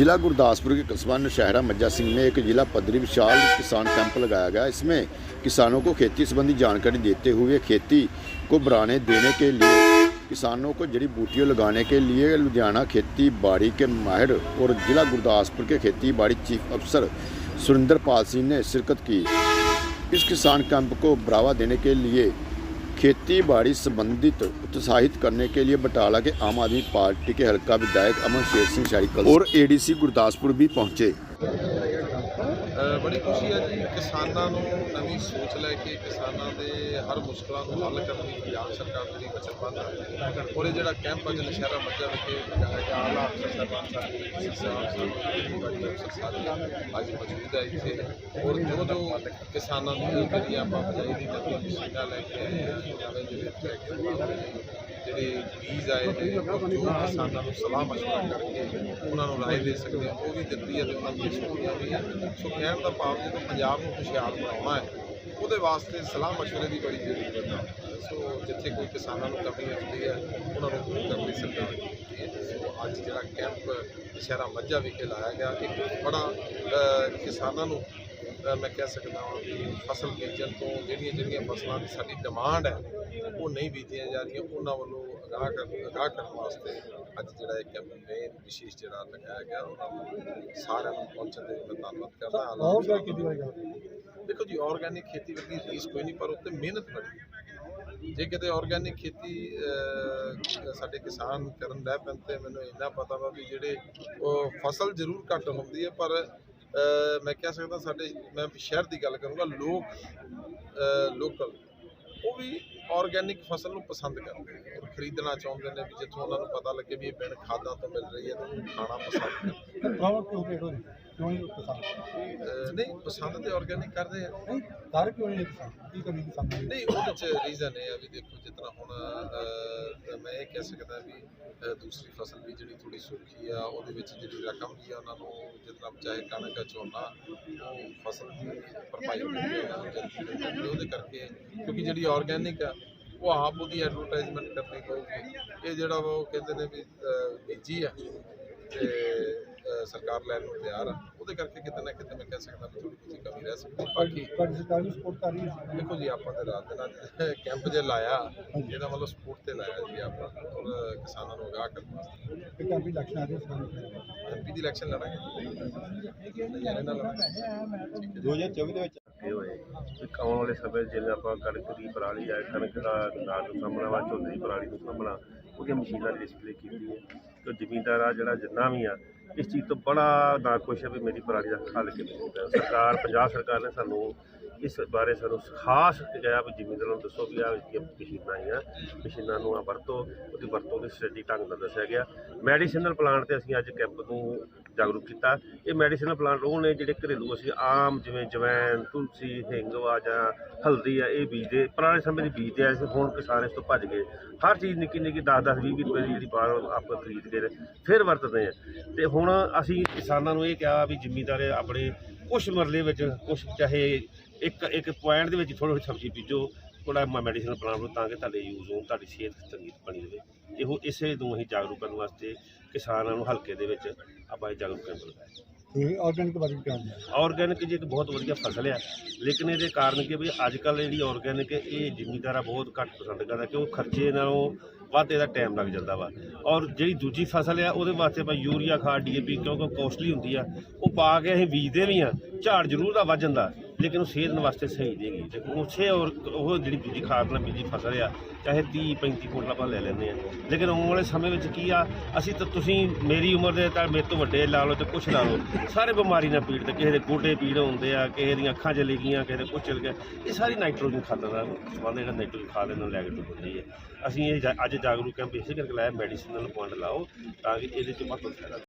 जिला गुरदासपुर के कस्बा नौशहरा मज्जा सिंह में एक जिला पदरी विशाल किसान कैंप लगाया गया। इसमें किसानों को खेती संबंधी जानकारी देते हुए खेती को बढ़ाने देने के लिए, किसानों को जड़ी बूटियों लगाने के लिए लुधियाना खेती बाड़ी के माहिर और जिला गुरदासपुर के खेती बाड़ी चीफ अफसर सुरेंद्र पाल सिंह ने शिरकत की। इस किसान कैंप को बढ़ावा देने के लिए खेती बाड़ी संबंधित उत्साहित करने के लिए बटाला के आम आदमी पार्टी के हल्का विधायक अमन शेर सिंह शारीकल और एडीसी गुरदासपुर भी पहुंचे ਅ, ਬੜੀ ਖੁਸ਼ੀ ਹੈ ਜੀ ਕਿਸਾਨਾਂ ਨੂੰ ਨਵੀਂ ਸੋਚ ਲੈ ਕੇ ਕਿਸਾਨਾਂ ਦੇ ਹਰ ਮੁਸ਼ਕਲਾਂ ਨੂੰ ਹੱਲ ਕਰਨ ਲਈ ਪੰਜਾਬ ਸਰਕਾਰ ਜਿਹੜੀ ਵਚਨਬੱਧ ਹੈ। ਔਰ ਇਹ ਜਿਹੜਾ ਕੈਂਪ ਅੱਜ ਨਸ਼ਹਿਰਾ ਮੱਝਾ ਵਿਖੇ ਲਗਾਇਆ ਗਿਆ, ਆਲਾ ਅਫਸਰ ਸਰਪੰਚ ਸਾਹਿਬ ਅੱਜ ਮੌਜੂਦ ਹੈ ਇੱਥੇ। ਔਰ ਜੋ ਜੋ ਕਿਸਾਨਾਂ ਨੂੰ ਜਿਹੜੀ ਆਪਾਂ ਬਜਾਈ ਦੀ ਨਵੀਂ ਲੈ ਕੇ ਆਏ ਹਾਂ ਜਿਹੜੇ ਟਰੈਕਟਰ ਜਿਹੜੇ ਬੀਜ ਆਏ ਨੇ ਜੋ ਕਿਸਾਨਾਂ ਨੂੰ ਸਲਾਹ ਮਸ਼ਵਰਾ ਕਰਕੇ ਉਹਨਾਂ ਨੂੰ ਰਾਏ ਦੇ ਸਕਦੇ ਹਾਂ ਉਹ ਵੀ ਦਿੱਤੀ ਹੈ ਤੇ ਉਹਨਾਂ ਦੀ ਸੁਣੀਆਂ ਵੀ ਹੈ ਸੋ ਕਹਿਣ ਦਾ ਭਾਵ ਜਦੋਂ ਪੰਜਾਬ ਨੂੰ ਹੁਸ਼ਿਆਰ ਬਣਾਉਣਾ ਹੈ, ਉਹਦੇ ਵਾਸਤੇ ਸਲਾਹ ਮਸ਼ਵਰੇ ਦੀ ਬੜੀ ਜ਼ਰੂਰਤ ਹੈ ਸੋ ਜਿੱਥੇ ਕੋਈ ਕਿਸਾਨਾਂ ਨੂੰ ਕਮੀ ਆਉਂਦੀ ਹੈ, ਉਹਨਾਂ ਨੂੰ ਦੂਰ ਕਰਨ ਲਈ ਸਰਕਾਰ ਕੀਤੀ ਹੈ। ਸੋ ਅੱਜ ਜਿਹੜਾ ਕੈਂਪ ਸ਼ਹਿਰਾ ਮੱਝਾ ਵਿਖੇ ਲਾਇਆ ਗਿਆ, ਇੱਕ ਬੜਾ ਕਿਸਾਨਾਂ ਨੂੰ ਮੈਂ ਕਹਿ ਸਕਦਾ ਹਾਂ ਕਿ ਫਸਲ ਬੀਜਣ ਤੋਂ ਜਿਹੜੀਆਂ ਜਿਹੜੀਆਂ ਫਸਲਾਂ ਦੀ ਸਾਡੀ ਡਿਮਾਂਡ ਹੈ ਉਹ ਨਹੀਂ ਬੀਜੀਆਂ ਜਾ ਰਹੀਆਂ ਉਹਨਾਂ ਵੱਲੋਂ ਅਗਾਹ ਕਰਨ ਅਗਾਹ ਕਰਨ ਵਾਸਤੇ ਅੱਜ ਜਿਹੜਾ ਇਹ ਕੈਂਪੇਨ ਵਿਸ਼ੇਸ਼ ਜਿਹੜਾ ਲਗਾਇਆ ਗਿਆ ਉਹਨਾਂ ਨੂੰ ਸਾਰਿਆਂ ਨੂੰ ਪਹੁੰਚਣ ਦੇ ਲਈ ਮੈਂ ਧੰਨਵਾਦ ਕਰਦਾ ਹਾਂ ਕਿਆ ਕੀਤੀ ਹੋਏਗਾ ਦੇਖੋ ਜੀ ਆਰਗੈਨਿਕ ਖੇਤੀ ਵਰਗੀ ਰੀਸ ਕੋਈ ਨਹੀਂ ਪਰ ਉੱਤੇ ਮਿਹਨਤ ਬੜੀ। ਜੇ ਕਿਤੇ ਆਰਗੈਨਿਕ ਖੇਤੀ ਸਾਡੇ ਕਿਸਾਨ ਕਰਨ ਪੈਣ ਤੇ ਮੈਨੂੰ ਇੰਨਾ ਪਤਾ ਵਾ ਵੀ ਜਿਹੜੇ ਉਹ ਫਸਲ ਜ਼ਰੂਰ ਘੱਟ ਹੁੰਦੀ ਹੈ ਪਰ ਮੈਂ ਕਹਿ ਸਕਦਾ ਸਾਡੇ ਮੈਂ ਸ਼ਹਿਰ ਦੀ ਗੱਲ ਕਰੂੰਗਾ ਲੋਕ ਲੋਕਲ ਉਹ ਵੀ ਆਰਗੈਨਿਕ ਫਸਲ ਨੂੰ ਪਸੰਦ ਕਰਦੇ ਨੇ ਔਰ ਖਰੀਦਣਾ ਚਾਹੁੰਦੇ ਨੇ ਵੀ ਜਿੱਥੋਂ ਉਹਨਾਂ ਨੂੰ ਪਤਾ ਲੱਗੇ ਵੀ ਇਹ ਬਿਨ ਖਾਦਾਂ ਤੋਂ ਮਿਲ ਰਹੀ ਹੈ ਤਾਂ ਉਹਨੂੰ ਖਾਣਾ ਪਸੰਦ ਕਰਦੇ ਕਿਉਂ ਹੋ ਕਿਉਂ ਨਹੀਂ ਪਸੰਦ? ਤੇ ਆਰਗੈਨਿਕ ਕਰਦੇ ਆ। ਨਹੀਂ ਦਰ ਕਿਉਂ ਨਹੀਂ ਕਿਸਾਨ ਕੀ ਕਮੀ ਕਿਸਾਨ ਦੀ ਨਹੀਂ ਉਹਦੇ ਚ ਰੀਜ਼ਨ ਇਹ ਆ ਵੀ ਦੇਖੋ ਜਿਤਨਾ ਹੁਣ ਮੈਂ ਇਹ ਕਹਿ ਸਕਦਾ ਵੀ ਦੂਸਰੀ ਫਸਲ ਵੀ ਜਿਹੜੀ ਥੋੜੀ ਸੁਰਖੀ ਆ ਉਹਦੇ ਵਿੱਚ ਜਿਹੜੀ ਰਕਮ ਵੀ ਆ ਉਹਨਾਂ ਨੂੰ ਜਿਤਨਾ ਚਾਹੇ ਕਣਕ ਆ, ਝੋਨਾ ਉਹ ਫਸਲ ਦੀ ਭਰਪਾਈ ਹੁੰਦੀ ਹੈ। ਉਹਦੇ ਕਰਕੇ ਕਿਉਂਕਿ ਜਿਹੜੀ ਆਰਗੈਨਿਕ ਆ ਉਹ ਆਪ ਉਹਦੀ ਐਡਵਰਟਾਈਜ਼ਮੈਂਟ ਕਰਨੀ ਪਊਗੀ। ਇਹ ਜਿਹੜਾ ਉਹ ਕਹਿੰਦੇ ਨੇ ਵੀ ਅਹ, ਬੀਜੀ ਆ ਤੇ ਅਹ, ਸਰਕਾਰ ਲੈਣ ਨੂੰ ਤਿਆਰ ਆ। ਉਹਦੇ ਕਰਕੇ ਕਿਤੇ ਨਾ ਕਿਤੇ ਮੈਂ ਕਹਿ ਸਕਦਾ ਵੀ ਥੋੜੀ ਜਿਹੀ ਕਮੀ ਰਹਿ ਸਕਦੀ ਹੈ। ਬਾਕੀ ਤੁਹਾਡੀ ਸਰਕਾਰ ਵੀ ਸਪੋਰਟ ਕਰ ਰਹੀ ਹੈ। ਦੇਖੋ ਜੀ ਆਪਾਂ ਤੇ ਰਾਤ ਦੇ ਨਾਲ ਕੈਂਪ ਜੇ ਲਾਇਆ ਇਹਦਾ ਮਤਲਬ ਸਪੋਰਟ ਤੇ ਲਾਇਆ ਜੀ ਆਪਾਂ। ਔਰ ਕਿਸਾਨਾਂ ਨੂੰ ਅਗਾਹ ਕਰਨ ਵਾਸਤੇ। ਕਿ ਕਾਫੀ ਇਲੈਕਸ਼ਨ ਆ ਰਹੇ ਸਨ ਐਮਪੀ ਦੀ ਇਲੈਕਸ਼ਨ ਲੜਾਂਗੇ। 2024 ਦੇ ਵਿੱਚ ਲੱਗੇ ਹੋਏ। ਇੱਕ ਆਉਣ ਵਾਲੇ ਸਮੇਂ 'ਚ ਜਿਵੇਂ ਆਪਾਂ ਕਣਕ ਦੀ ਪਰਾਲੀ ਆ ਕਣਕ ਦਾ ਨਾਂ ਨੂੰ ਸਾਹਮਣਾ ਵਾ, ਝੋਨੇ ਦੀ ਪਰਾਲੀ ਨੂੰ ਸਾਂਭਣਾ, ਉਹਦੀਆਂ ਮਸ਼ੀਨਾਂ ਦੀ ਡਿਸਪਲੇ ਕੀਤੀ ਹੈ। ਤੇ ਜ਼ਮੀਨਦਾਰ ਆ ਜਿਹੜਾ, ਜਿੰਨਾ ਵੀ ਆ, ਇਸ ਚੀਜ਼ ਤੋਂ ਬੜਾ ਨਾ ਖੁਸ਼ ਹੈ ਵੀ ਮੇਰੀ ਪਰਾਲੀ ਦਾ ਹੱਲ ਕਿਵੇਂ ਹੁੰਦਾ ਸਰਕਾਰ, ਪੰਜਾਬ ਸਰਕਾਰ ਨੇ ਸਾਨੂੰ ਇਸ ਬਾਰੇ ਸਾਨੂੰ ਖਾਸ ਕਿਹਾ ਵੀ ਜ਼ਿਮੀਂਦਾਰਾਂ ਨੂੰ ਦੱਸੋ ਵੀ ਆ ਜਿਹੜੀਆਂ ਮਸ਼ੀਨਾਂ ਆਈਆਂ, ਮਸ਼ੀਨਾਂ ਨੂੰ ਆ ਵਰਤੋ, ਉਹਦੀ ਵਰਤੋਂ ਦੇ ਸਟ੍ਰੈਟਜੀ ਢੰਗ ਨਾਲ ਦੱਸਿਆ ਗਿਆ। ਮੈਡੀਸਿਨਲ ਪਲਾਂਟ ਤੇ ਅਸੀਂ ਅੱਜ ਕੈਂਪ ਨੂੰ ਜਾਗਰੂਕ ਕੀਤਾ। ਇਹ ਮੈਡੀਸਿਨਲ ਪਲਾਂਟ ਉਹ ਨੇ ਜਿਹੜੇ ਘਰੇਲੂ ਅਸੀਂ ਆਮ ਜਿਵੇਂ ਜਵੈਨ ਤੁਲਸੀ, ਹਿੰਗ ਵਾ ਜਾਂ ਹਲਦੀ ਆ, ਇਹ ਬੀਜਦੇ ਪੁਰਾਣੇ ਸਮੇਂ ਦੇ ਬੀਜਦੇ ਆ ਸੀ, ਹੁਣ ਕਿਸਾਨ ਇਸ ਤੋਂ ਭੱਜ ਗਏ। ਹਰ ਚੀਜ਼ ਨਿੱਕੀ ਨਿੱਕੀ 10 10 20 ਰੁਪਏ ਦੀ ਜਿਹੜੀ ਬਾਹਰ ਆਪਾਂ ਖਰੀਦ ਕੇ ਫਿਰ ਵਰਤਦੇ ਆ। ਤੇ ਹੁਣ ਅਸੀਂ ਕਿਸਾਨਾਂ ਨੂੰ ਇਹ ਕਿਹਾ ਵੀ ਜ਼ਿਮੀਂਦਾਰ ਆਪਣੇ ਕੁਛ ਮਰਲੇ ਵਿੱਚ ਕੁਛ ਚਾਹੇ ਇੱਕ ਇੱਕ ਪੁਆਇੰਟ ਦੇ ਵਿੱਚ ਥੋੜੀ ਥੋੜੀ ਸਬਜ਼ੀ ਬੀਜੋ ਥੋੜਾ ਮੈਡੀਸਨ ਪਲਾਂਟ ਲਓ ਤਾਂ ਕਿ ਤੁਹਾਡੇ ਯੂਜ਼ ਹੋਣ, ਤੁਹਾਡੀ ਸਿਹਤ ਚੰਗੀ ਬਣੀ ਰਹੇ। ਇਹੋ ਇਸੇ ਨੂੰ ਅਸੀਂ ਜਾਗਰੂਕ ਕਰਨ ਵਾਸਤੇ ਕਿਸਾਨਾਂ ਨੂੰ ਹਲਕੇ ਦੇ ਵਿੱਚ ਆਪਾਂ ਇਹ ਜਾਗਰੂਕ ਕੈਂਪ ਲਗਾਇਆ ਆਰਗੈਨਿਕ ਬਾਰੇ ਵੀ ਕਹਿੰਦੇ ਆਰਗੈਨਿਕ ਜੀ ਇੱਕ ਬਹੁਤ ਵਧੀਆ ਫਸਲ ਆ। ਲੇਕਿਨ ਇਹਦੇ ਕਾਰਨ ਕਿ ਵੀ ਅੱਜ ਕੱਲ੍ਹ ਜਿਹੜੀ ਆਰਗੈਨਿਕ ਇਹ ਜ਼ਿਮੀਂਦਾਰਾ ਬਹੁਤ ਘੱਟ ਪਸੰਦ ਕਰਦਾ ਕਿਉਂ ਖਰਚੇ ਨਾਲੋਂ ਵੱਧ ਇਹਦਾ ਟਾਈਮ ਲੱਗ ਜਾਂਦਾ ਵਾ। ਔਰ ਜਿਹੜੀ ਦੂਜੀ ਫਸਲ ਆ, ਉਹਦੇ ਵਾਸਤੇ ਆਪਾਂ ਯੂਰੀਆ ਖਾਦ ਡੀਏਪੀ ਕਿਉਂਕਿ ਕੋਸਟਲੀ ਹੁੰਦੀ ਆ, ਉਹ ਪਾ ਕੇ ਅਸੀਂ ਬੀਜਦੇ ਵੀ ਆ, ਝਾੜ ਜ਼ਰੂਰ ਦਾ ਵੱਧ ਜਾਂਦਾ। ਲੇਕਿਨ ਉਹ ਸਿਹਤ ਵਾਸਤੇ ਸਹੀ ਨਹੀਂ ਹੈਗੀ। ਤੇ ਉਸੇ ਔਰ ਉਹ ਜਿਹੜੀ ਦੂਜੀ ਖਾਦ ਨਾਲ ਬੀਜੀ ਫਸਲ ਆ, ਚਾਹੇ 30 35 ਕੁਇੰਟਲ ਆਪਾਂ ਲੈ ਲੈਂਦੇ ਆ। ਲੇਕਿਨ ਆਉਣ ਵਾਲੇ ਸਮੇਂ ਵਿੱਚ ਕੀ ਆ, ਅਸੀਂ ਤਾਂ ਤੁਸੀਂ ਮੇਰੀ ਉਮਰ ਦੇ ਤਾਂ ਮੇਰੇ ਤੋਂ ਵੱਡੇ ਲਾ ਲਓ ਤੇ ਕੁਛ ਲਾ ਲਓ। ਸਾਰੇ ਬਿਮਾਰੀ ਨਾਲ ਪੀੜਤ, ਕਿਸੇ ਦੇ ਗੋਡੇ ਪੀੜ ਹੁੰਦੇ ਆ, ਕਿਸੇ ਦੀਆਂ ਅੱਖਾਂ ਚਲੀ ਗਈਆਂ, ਕਿਸੇ ਦੇ ਕੁਛ ਚਲ ਗਿਆ। ਇਹ ਸਾਰੀ ਨਾਈਟ੍ਰੋਜਨ ਖਾਦਾਂ ਦਾ ਸੰਬੰਧ ਜਿਹੜਾ ਨਾਈਟ੍ਰੋਜਨ ਖਾਦ ਇਹਨਾਂ ਨੂੰ ਲੈ ਕੇ ਡੁੱਬਦੀ ਹੈ। ਅਸੀਂ ਇਹ ਜਾ- ਅੱਜ ਜਾਗਰੂਕ ਕੈਂਪ ਇਸੇ ਕਰਕੇ ਲਾਇਆ, ਮੈਡੀਸਨਲ ਪੁਆਇੰਟ ਲਾਓ ਤਾਂ ਕਿ ਇਹਦੇ ਚ ਮਹੱਤਵ ਫਾਇਦਾ